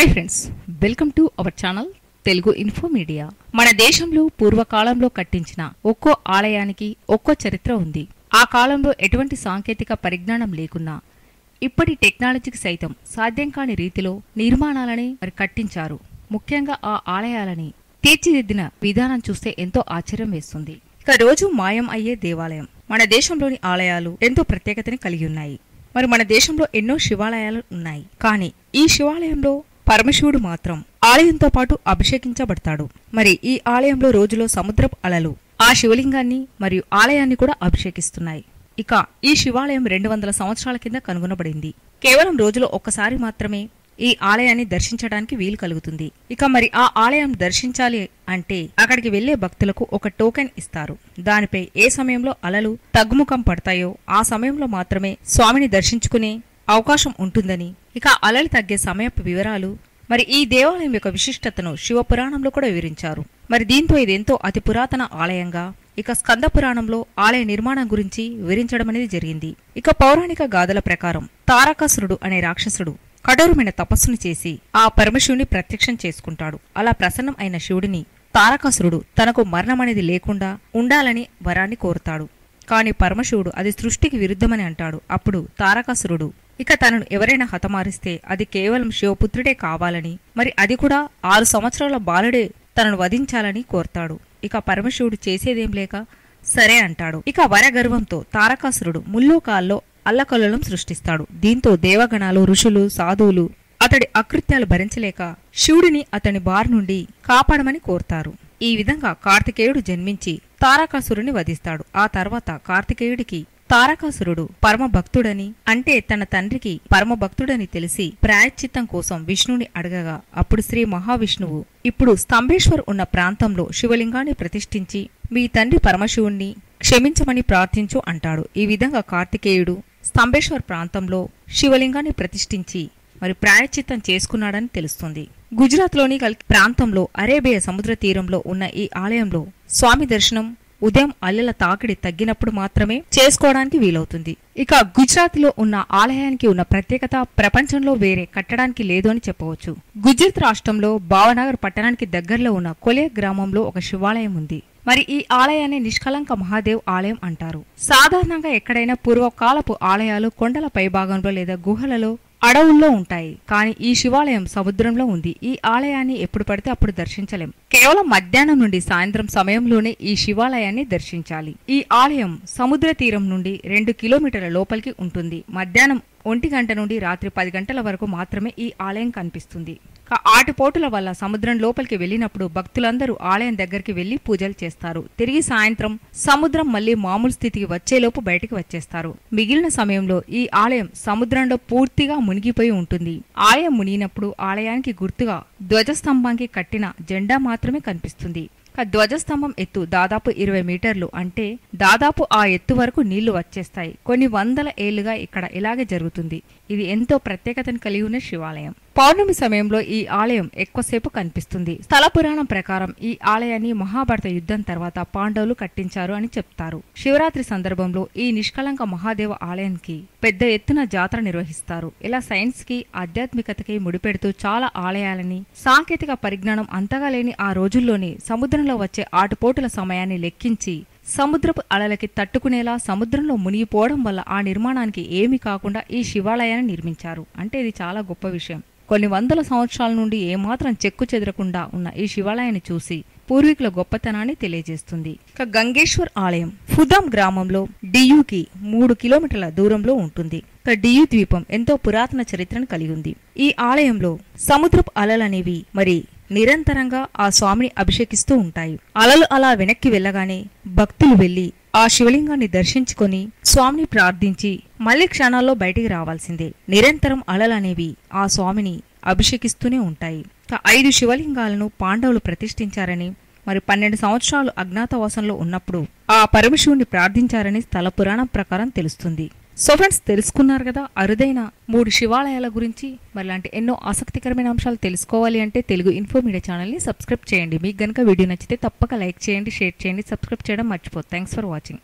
Hi friends welcome to our channel Telugu info media మన దేశంలో పూర్వకాలంలో కట్టించిన ఒక్కో ఆలయానికి ఒక్కో చరిత్ర ఉంది. ఆ కాలంలో ఎటువంటి సాంకేతిక పరిజ్ఞానం లేకున్నా ఇప్పటి టెక్నాలజీకి సైతం సాధ్యం కాని రీతిలో నిర్మాణాలని మరి కట్టించారు. ముఖ్యంగా ఆ ఆలయాలని తీర్చిదిద్దిన విధానం చూస్తే ఎంతో ఆశ్చర్యం వేస్తుంది. ఇక రోజు మాయం అయ్యే దేవాలయం. మన దేశంలోని ఆలయాలు ఎంతో ప్రత్యేకతని కలిగి ఉన్నాయి. మరి మన దేశంలో ఎన్నో శివాలయాలు ఉన్నాయి. కానీ ఈ శివాలయంలో పరమశివుడు మాత్రం ఆలయంతో పాటు అభిషేకించబడతాడు. మరి ఈ ఆలయంలో రోజులో సముద్రపు అలలు ఆ శివలింగాన్ని మరియు ఆలయాన్ని కూడా అభిషేకిస్తున్నాయి. ఇక ఈ శివాలయం రెండు వందల సంవత్సరాల కింద కనుగొనబడింది. కేవలం రోజులో ఒక్కసారి మాత్రమే ఈ ఆలయాన్ని దర్శించడానికి వీలు కలుగుతుంది. ఇక మరి ఆ ఆలయం దర్శించాలి అంటే అక్కడికి వెళ్ళే భక్తులకు ఒక టోకెన్ ఇస్తారు. దానిపై ఏ సమయంలో అలలు తగ్గుముఖం పడతాయో ఆ సమయంలో మాత్రమే స్వామిని దర్శించుకునే అవకాశం ఉంటుందని. ఇక అలలు తగ్గే సమయపు వివరాలు మరి ఈ దేవాలయం యొక్క విశిష్టతను శివపురాణంలో కూడా వివరించారు. మరి దీంతో ఇది ఎంతో అతి పురాతన ఆలయంగా ఇక స్కంద పురాణంలో ఆలయ నిర్మాణం గురించి వివరించడం అనేది జరిగింది. ఇక పౌరాణిక గాథల ప్రకారం తారకాసురుడు అనే రాక్షసుడు కఠోరమైన తపస్సును చేసి ఆ పరమశివుని ప్రత్యక్షం చేసుకుంటాడు. అలా ప్రసన్నం అయిన శివుడిని తారకాసురుడు తనకు మరణం అనేది లేకుండా ఉండాలని వరాన్ని కోరుతాడు. కాని పరమశివుడు అది సృష్టికి విరుద్ధమని అంటాడు. అప్పుడు తారకాసురుడు ఇక తనను ఎవరైనా హతమారిస్తే అది కేవలం శివపుత్రుడే కావాలని మరి అది కూడా ఆరు సంవత్సరాల బాలుడే తనను వధించాలని కోరతాడు. ఇక పరమశివుడు చేసేదేం లేక సరే అంటాడు. ఇక వరగర్వంతో తారకాసురుడు ముల్లోకాల్లో అల్లకల్లోలం సృష్టిస్తాడు. దీంతో దేవగణాలు ఋషులు సాధువులు అతడి అకృత్యాలు భరించలేక శివుడిని అతని బారి నుండి కాపాడమని కోరతారు. ఈ విధంగా కార్తికేయుడు జన్మించి తారకాసురుని వధిస్తాడు. ఆ తర్వాత కార్తికేయుడికి తారకాసురుడు పరమ భక్తుడని అంటే తన తండ్రికి పరమ భక్తుడని తెలిసి ప్రాయశ్చిత్తం కోసం విష్ణుని అడగగా అప్పుడు శ్రీ మహావిష్ణువు ఇప్పుడు స్తంభేశ్వర్ ఉన్న ప్రాంతంలో శివలింగాన్ని ప్రతిష్ఠించి మీ తండ్రి పరమశివుణ్ణి క్షమించమని ప్రార్థించు అంటాడు. ఈ విధంగా కార్తికేయుడు స్తంభేశ్వర్ ప్రాంతంలో శివలింగాన్ని ప్రతిష్ఠించి మరి ప్రాయశ్చిత్తం చేసుకున్నాడని తెలుస్తుంది. గుజరాత్లోని కల్ ప్రాంతంలో అరేబియా సముద్ర తీరంలో ఉన్న ఈ ఆలయంలో స్వామి దర్శనం ఉదయం అల్లెల తాకిడి తగ్గినప్పుడు మాత్రమే చేసుకోవడానికి వీలవుతుంది. ఇక గుజరాత్లో ఉన్న ఆలయానికి ఉన్న ప్రత్యేకత ప్రపంచంలో వేరే కట్టడానికి లేదు అని చెప్పవచ్చు. గుజరాత్ రాష్ట్రంలో భావనగర్ పట్టణానికి దగ్గరలో ఉన్న కొలే గ్రామంలో ఒక శివాలయం ఉంది. మరి ఈ ఆలయాన్ని నిష్కలంక మహాదేవ్ ఆలయం అంటారు. సాధారణంగా ఎక్కడైనా పూర్వకాలపు ఆలయాలు కొండల పైభాగంలో లేదా గుహలలో అడవుల్లో ఉంటాయి. కానీ ఈ శివాలయం సముద్రంలో ఉంది. ఈ ఆలయాన్ని ఎప్పుడు పడితే అప్పుడు దర్శించలేం. కేవలం మధ్యాహ్నం నుండి సాయంత్రం సమయంలోనే ఈ శివాలయాన్ని దర్శించాలి. ఈ ఆలయం సముద్ర తీరం నుండి రెండు కిలోమీటర్ల లోపలికి ఉంటుంది. మధ్యాహ్నం ఒంటి గంట నుండి రాత్రి పది గంటల వరకు మాత్రమే ఈ ఆలయం కనిపిస్తుంది. ఆటుపోటుల వల్ల సముద్రం లోపలికి వెళ్ళినప్పుడు భక్తులందరూ ఆలయం దగ్గరికి వెళ్ళి పూజలు చేస్తారు. తిరిగి సాయంత్రం సముద్రం మళ్ళీ మామూలు స్థితికి వచ్చేలోపు బయటికి వచ్చేస్తారు. మిగిలిన సమయంలో ఈ ఆలయం సముద్రంలో పూర్తిగా మునిగిపోయి ఉంటుంది. ఆలయం మునిగినప్పుడు ఆలయానికి గుర్తుగా ధ్వజస్తంభానికి కట్టిన జెండా మాత్రమే కనిపిస్తుంది. ధ్వజస్తంభం ఎత్తు దాదాపు ఇరవై మీటర్లు అంటే దాదాపు ఆ ఎత్తు వరకు నీళ్ళు వచ్చేస్తాయి. కొన్ని వందల ఏళ్ళుగా ఇక్కడ ఇలాగే జరుగుతుంది. ఇది ఎంతో ప్రత్యేకతను కలిగి ఉన్న శివాలయం. పౌర్ణమి సమయంలో ఈ ఆలయం ఎక్కువసేపు కనిపిస్తుంది. స్థల పురాణం ప్రకారం ఈ ఆలయాన్ని మహాభారత యుద్ధం తర్వాత పాండవులు కట్టించారు అని చెప్తారు. శివరాత్రి సందర్భంలో ఈ నిష్కలంక మహాదేవ ఆలయానికి పెద్ద ఎత్తున జాతర నిర్వహిస్తారు. ఇలా సైన్స్కి ఆధ్యాత్మికతకి ముడిపెడుతూ చాలా ఆలయాలని సాంకేతిక పరిజ్ఞానం అంతగా లేని ఆ రోజుల్లోనే సముద్రంలో వచ్చే ఆటుపోటుల సమయాన్ని లెక్కించి సముద్రపు అలలకి తట్టుకునేలా సముద్రంలో మునిగిపోవడం వల్ల ఆ నిర్మాణానికి ఏమీ కాకుండా ఈ శివాలయాన్ని నిర్మించారు. అంటే ఇది చాలా గొప్ప విషయం. కొన్ని వందల సంవత్సరాల నుండి ఏమాత్రం చెక్కు చెదరకుండా ఉన్న ఈ శివాలయాన్ని చూసి పూర్వీకుల గొప్పతనాన్ని తెలియజేస్తుంది. ఇక గంగేశ్వర్ ఆలయం ఫుదాం గ్రామంలో డియుకి మూడు కిలోమీటర్ల దూరంలో ఉంటుంది. ఇక డియు ద్వీపం ఎంతో పురాతన చరిత్రను కలిగి ఉంది. ఈ ఆలయంలో సముద్రపు అలలనేవి మరి నిరంతరంగా ఆ స్వామిని అభిషేకిస్తూ ఉంటాయి. అలలు అలా వెనక్కి వెళ్ళగానే భక్తులు వెళ్ళి ఆ శివలింగాన్ని దర్శించుకొని స్వామిని ప్రార్థించి మళ్ళీ క్షణాల్లో బయటికి రావాల్సిందే. నిరంతరం అలలనేవి ఆ స్వామిని అభిషేకిస్తూనే ఉంటాయి. ఐదు శివలింగాలను పాండవులు ప్రతిష్ఠించారని మరి పన్నెండు సంవత్సరాలు అజ్ఞాతవాసంలో ఉన్నప్పుడు ఆ పరమశివుని ప్రార్థించారని స్థల పురాణం ప్రకారం తెలుస్తుంది. సో ఫ్రెండ్స్ తెలుసుకున్నారు కదా అరుదైన మూడు శివాలయాల గురించి. మరి లాంటి ఎన్నో ఆసక్తికరమైన అంశాలు తెలుసుకోవాలి అంటే తెలుగు ఇన్ఫో మీడియా ఛానల్ని సబ్స్క్రైబ్ చేయండి. మీకు కనుక వీడియో నచ్చితే తప్పక లైక్ చేయండి షేర్ చేయండి సబ్స్క్రైబ్ చేయడం మర్చిపోదు థ్యాంక్స్ ఫర్ వాచింగ్